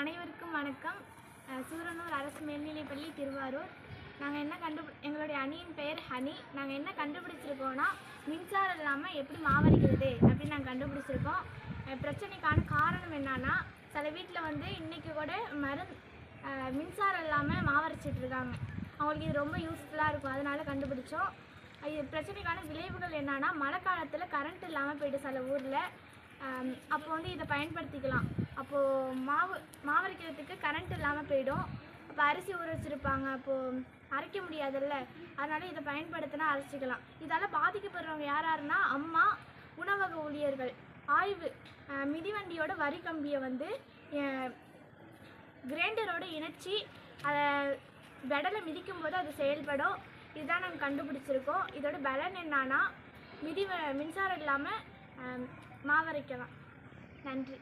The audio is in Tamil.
அனைவருக்கும் வணக்கம். சூரனூர் அரசு மேல்நிலைப்பள்ளி திருவாரூர். நாங்கள் என்ன கண்டு எங்களுடைய அணியின் பெயர் ஹனி. நாங்கள் என்ன கண்டுபிடிச்சிருக்கோன்னா மின்சாரம் இல்லாமல் எப்படி மாவரைக்கிறது அப்படின்னு நாங்கள் கண்டுபிடிச்சிருக்கோம். பிரச்சனைக்கான காரணம் என்னன்னா சில வீட்டில் வந்து இன்றைக்கி கூட மருந்து மின்சாரம் இல்லாமல் மாவரைச்சிட்டு இருக்காங்க. அவங்களுக்கு இது ரொம்ப யூஸ்ஃபுல்லாக இருக்கும். அதனால கண்டுபிடிச்சோம். இது பிரச்சனைக்கான விளைவுகள் என்னன்னா மழை காலத்தில் கரண்ட் இல்லாமல் போயிட்டு சில ஊரில். அப்போ வந்து இதை பயன்படுத்திக்கலாம். அப்போது மாவு மாவரைக்கிறதுக்கு கரண்ட் இல்லாமல் போயிடும். அப்போ அரிசி ஊற வச்சுருப்பாங்க. அப்போது அரைக்க முடியாதுல்ல. அதனால் இதை பயன்படுத்தினா அரைச்சிக்கலாம். இதால் பாதிக்கப்படுறவங்க யார் யாருன்னா அம்மா உணவக ஊழியர்கள். ஆய்வு மிதிவண்டியோட வரி கம்பியை வந்து கிரைண்டரோடு இணைச்சி அதை விடலை மிதிக்கும் போது அது செயல்படும். இதுதான் நாங்கள் கண்டுபிடிச்சிருக்கோம். இதோட பலன் என்னன்னா மிதி மின்சாரம் இல்லாமல் மாவரைக்கலாம். நன்றி.